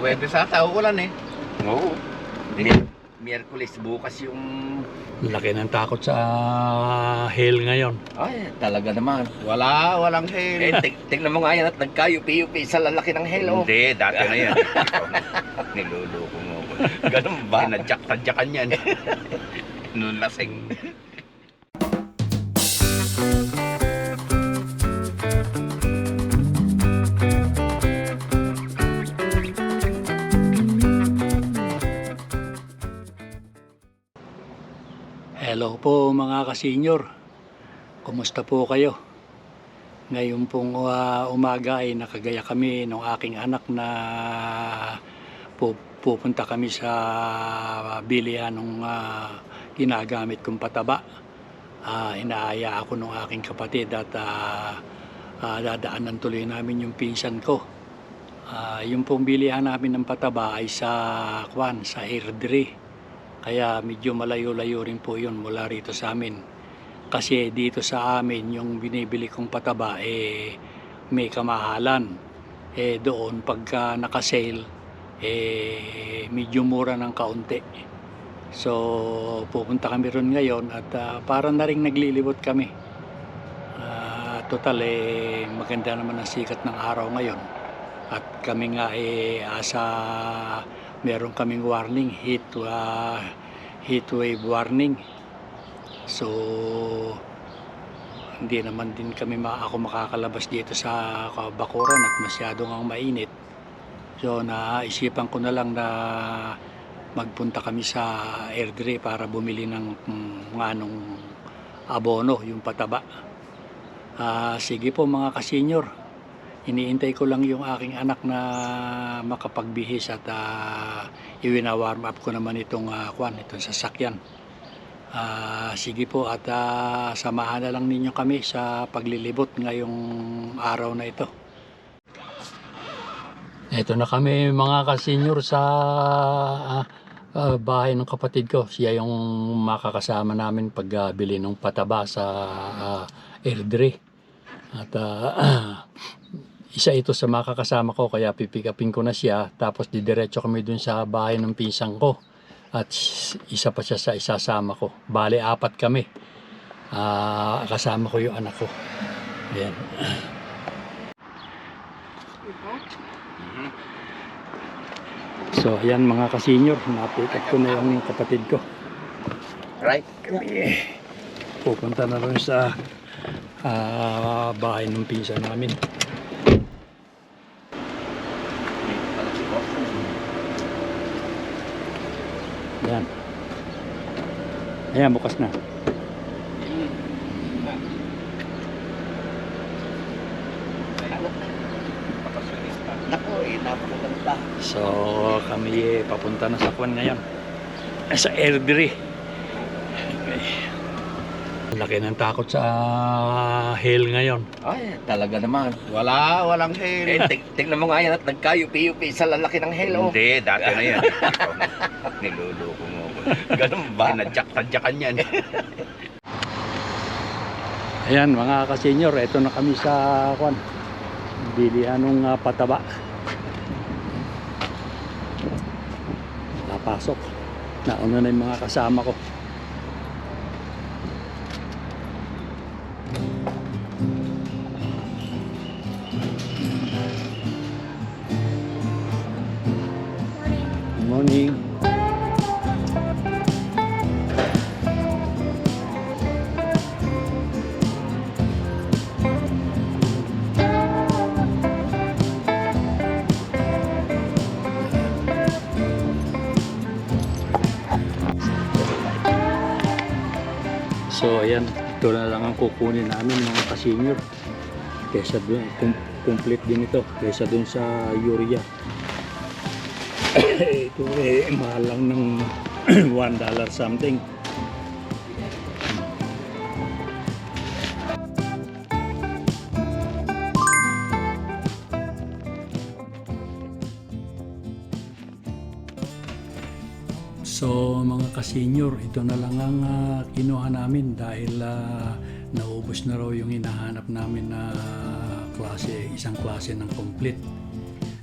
Webes ata, ulan eh. Oo. Mi- Miyerkules bukas yung... Laki ng takot sa hail ngayon. Ay, talaga naman. Wala, walang Eh, hail. ting- tingnan mo nga yan at nagkayupi-yupi sa lalaki ng hello. Hindi, dati na yan. Niluloko mo ko. Ganun ba? Tinadyak-tadyakan yan. Noon lasing. Po mga kasenyor. Kumusta po kayo? Ngayon pong ah, umaga ay nakagaya kami ng aking anak na pu- pupunta kami sa bilihan ng ah, ginagamit kong pataba. Ah, inaaya ako ng aking kapatid at ah, ah, dadaanan tuloy namin yung pinsan ko. Ah, yung pong bilihan namin ng pataba ay sa Kwan, sa Airdrie. Kaya medyo malayo-layo rin po yun mula rito sa amin. Kasi dito sa amin, yung binibili kong pataba, eh, may kamahalan. Eh, doon, pagka nakasale, eh, medyo mura ng kaunti. So, pupunta kami ron ngayon at ah, parang na rin naglilibot kami. Ah, total, eh, maganda naman ang sikat ng araw ngayon. At kami nga, eh, asa meron kaming warning heat uh, heat wave warning. So hindi naman din kami ako makakalabas dito sa bakuran at masyado ngang mainit. So naisipan ko na lang na magpunta kami sa Airdrie para bumili ng mm, anong abono yung pataba. Ah, sige po mga kasenyor iniintay ko lang yung aking anak na makapagbihis at uh, iwina-warm up ko naman itong uh, kwan, itong sasakyan. Ah, sige po at ah, samahan na lang ninyo kami sa paglilibot ngayong araw na ito. Ito na kami mga kasenyor sa ah, ah, bahay ng kapatid ko. Siya yung makakasama namin pagbili ng pataba sa uh, Airdrie. At ah, isa ito sa makakasama ko kaya pipikapin ko na siya. Tapos didiretso kami dun sa bahay ng pinsang ko. At isa pa siya sa isasama ko. Bale apat kami. Ah, kasama ko yung anak ko. Yan so ayan mga kasenyor napikat ko na yung kapatid ko. Right? Pupunta na rin sa ah, bahay ng pinsan namin Yan. Ayan, bukas na. Eh. So, kami eh, papunta na sa Kwan ngayon. Sa Airdrie. Okay. Laki ng takot sa hail ngayon. Ay, talaga naman. Wala, walang Eh, hail. ting- tingnan mo nga yan at nagkayupi-yupi sa lalaki ng hello. Hindi, dati na yan. Niluloko mo ko. Ganun ba? Tinadyak-tadyakan yan. Ayan mga kasenyor, ito na kami sa Kwan. Bilihan ng ah, pataba. Napasok. Nauna na yung mga kasama ko. Ito na lang ang kukunin namin mga ka-senior. Kesa dun, kum- complete din ito. Kesa dun sa urea. ito eh, mahal lang ng 1 dollar something. So mga ka-senior, ito na lang ang ah, kinuha namin dahil ah, naubos na raw yung hinahanap namin na klase, isang klase ng complete.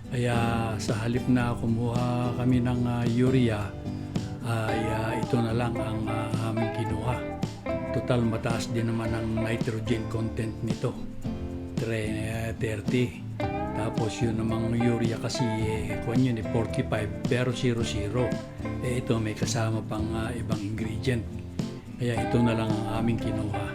Kaya sa halip na kumuha kami ng ah, urea, ay ah, ito na lang ang ah, aming kinuha. Total mataas din naman ang nitrogen content nito. Tre- 30. Tapos yun namang urea kasi eh, kung yun eh, 45 pero 00. Eh ito may kasama pang ah, ibang ingredient. Kaya ito na lang ang aming kinuha.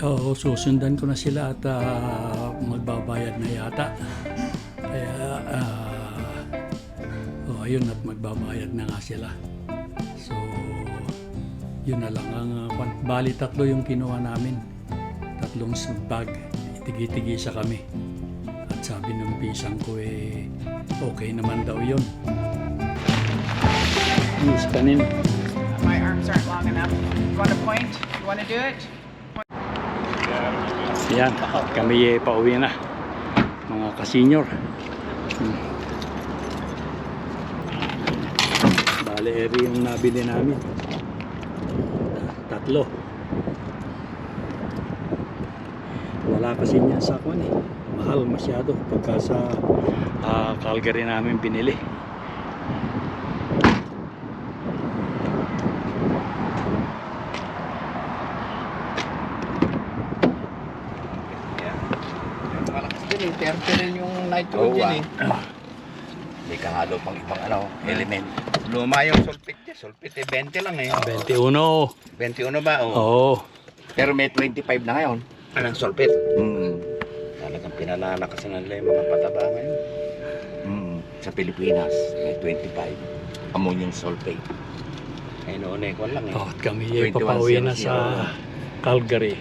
Oo, susundan ko na sila at ah, magbabayad na yata. Kaya, ah, oh, ayun at magbabayad na nga sila. Yun na lang ang uh, bali tatlo yung kinuha namin. Tatlong bag. Tigi-tigisa kami. At sabi ng pisang ko eh, okay naman daw yun. Yes, kanin. My arms aren't long enough. You want to point? You want to do it? Yan, kami eh, pauwi na. Mga kasenyor. Hmm. Bale, eri yung nabili namin. Tatlo. Wala kasi niyan sa kwan eh. Mahal masyado pagka sa ah, Calgary namin binili. Malakas din eh. 30 rin yung nitrogen ah. eh. May kahalo pang ibang ano, element. Luma yung sulfate niya. Sulfate eh, 20 lang eh. 21. 21 ba? Oo. Oo. Pero may 25 na ngayon. Anong sulfate? Mm. Talagang pinalalakasan nila yung mga pataba ngayon. Mm. Sa Pilipinas, may 25. Ammonium sulfate. Eh noon eh, kwan lang eh. Oh, at kami eh, 21 papauwi na sa. Calgary.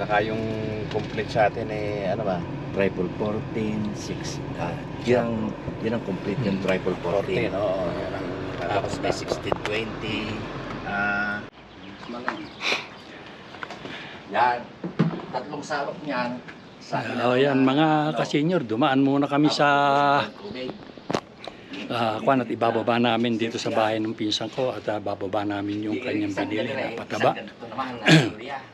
Saka yung complete sa atin eh, ano ba? Triple 14, 6. Ah, yan ang, yan ang complete yung triple 14, 14. oo. Yan ang Tapos may lalabas na. 1620. Ah, Yan. Tatlong sawak niyan. Sa Oh, yan mga kasenyor, dumaan muna kami sa ah kwan at ibababa namin dito sa bahay ng pinsan ko at ah, bababa namin yung kanyang binili na pataba.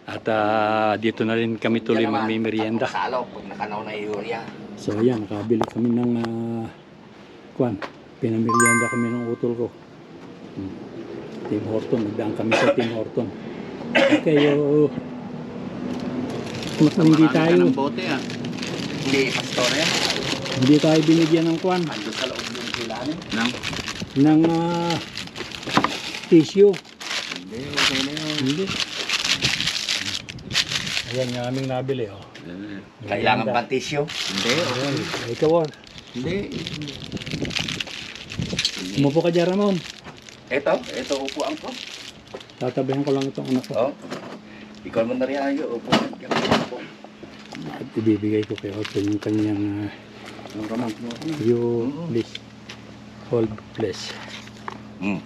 At ah, dito na rin kami tuloy magmimerienda. So yan, nakabili kami ng ah, kwan. Pinamerienda kami ng utol ko. Hmm. Tim Horton, nagdaan kami sa Tim Horton. Okay, oh. Kung hindi tayo, bote ah. Hindi, pastor yan. hindi tayo binigyan ng kwan, Ando sa yung. Nang? ng ah, tissue. Hindi, okay na yun. Hindi. Ayan yung aming nabili, oh. Kailangan bang tissue? Hindi, okay. Ayan, ikaw, oh. Hindi. Umupo ka dyan, Ramon. Ito, ito upuan ko. Tatabihan ko lang itong anak ko. Oh. Ikaw mo na rin ayo, upuan. Upo. At ibibigay ko kay Otto yung kanyang, Yung ramang mo. uh, hold, please. Mm.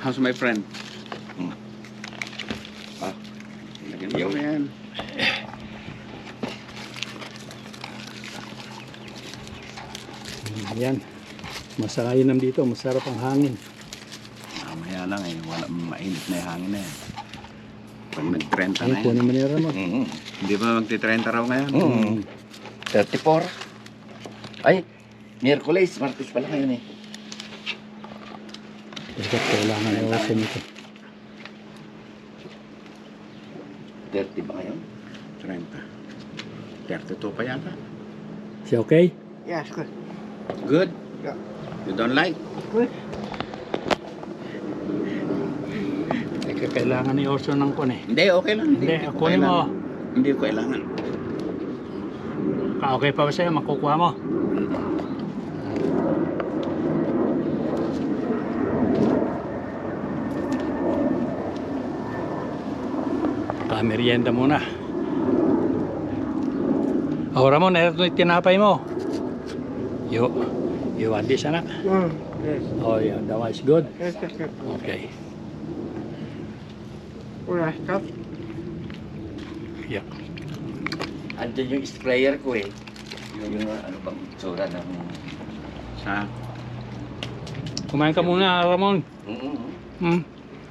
How's my friend? Hmm. Ah, lagyan mo yan. Ayan. Masayang dito, masarap ang hangin. Mamaya lang eh, wala mainit na yung hangin na yan. Pag nag-30 Ay, na yan. kunin mo ni Ramon. Mm. Hindi ba magti-30 raw ngayon? Mm. 34. Ay, Miyerkules, Martes pala ngayon eh. Bakit kailangan na Otto nito? 30 ba ngayon? 30. 32 pa yata. Siya okay? Yeah, it's good. Good? Yeah. You don't like? Teka, kailangan ni Orso ng kun eh. Hindi, okay lang. Hindi, ko kunin mo. Hindi ko kailangan. Ah, okay pa ba sa'yo? Makukuha mo? Pamerienda muna. Oh, Ramon, ito yung tinapay mo. You, you want this, anak? Mm, yes. Oh, yeah, that one is good. Yes, yes, yes. Okay. Where I stop? Yeah. Andyan yung sprayer ko eh. Yung, yung ano bang tsura ng... Sa Kumain ka muna, Ramon. Mm Hmm.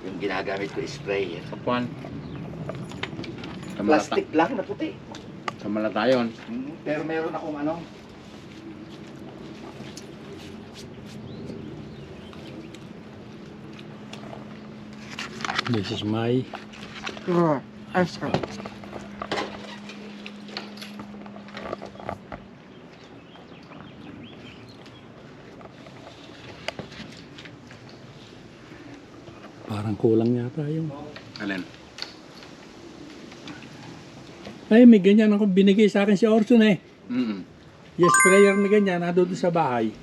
Yung ginagamit ko sprayer. Kapuan. Plastic lang na puti. sa malatayon. Hmm, Pero meron akong ano, This is my ice cream. Parang kulang yata yung Alin? ay may ganyan ako binigay sa akin si Orson eh Mm yes sprayer na ganyan nado doon sa bahay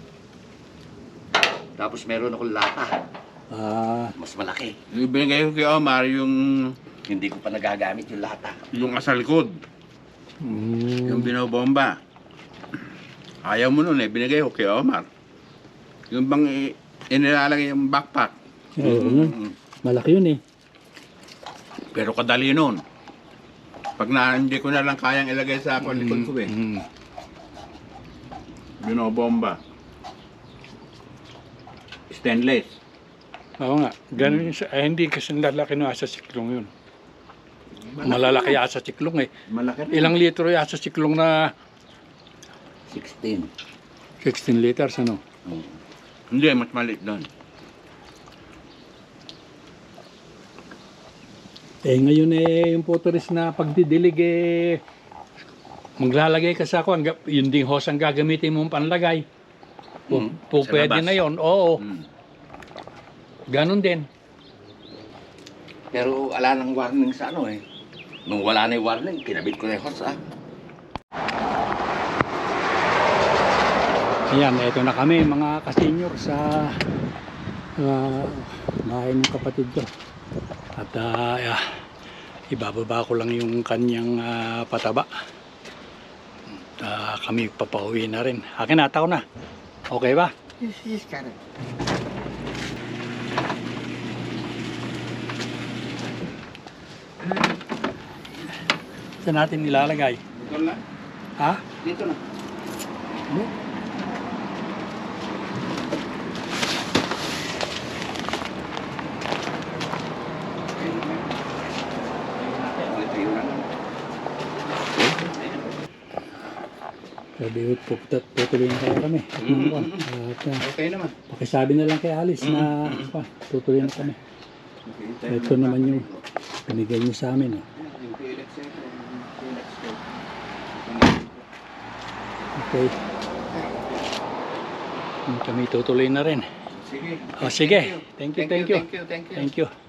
tapos meron akong lata. ah Mas malaki. Yung binigay ko kay Omar, yung, Hindi ko pa nagagamit yung lata. yung asalkod. mm, Yung binobomba. Ayaw mo nun eh, binigay ko kay Omar. Yung bang inilalagay yung backpack. oo nga. Malaki yun eh Pero kadali nun. Pag na, hindi ko na lang kayang ilagay sa ako, likod ko eh. Mm. Binobomba. Stainless. Oo nga, ganun yun. sa- Eh, hindi kasi lalaki na sa siklong yun. Malalaki yan sa siklong eh. Malaki rin. Ilang litro yan sa siklong na 16. 16 liters ano? Hindi, mas maliit doon. Eh ngayon eh, yung puturis na pagdidilig eh, maglalagay ka sa ako, yun ding hose ang gagamitin mong panlagay. Po, Mm, po pwede na yon oo. Mm. Ganun din. Pero wala nang warning sa ano eh. Nung wala na yung warning, kinabit ko na yung hose ah. Ayan, eto na kami mga kasenyor sa uh, bahay ng kapatid ko. At ah, ibababa ko lang yung kanyang ah, pataba. At ah, kami papauwi na rin. Akin na, tao na. Okay ba? He's got it. Saan natin nilalagay? Ito na. Ha? Dito na. Sabi ko, puputat, tutuloy na kaya kami. At, Mm, mm, mm, at ah, Okay naman. pakisabi na lang kay Alice na pa, tutuloy na kami. Ito naman yung binigay niyo sa amin. Oh. Okay. Kami tutuloy na rin. Sige. Oh, sige. Thank you, thank you. Thank you, thank you. Thank you.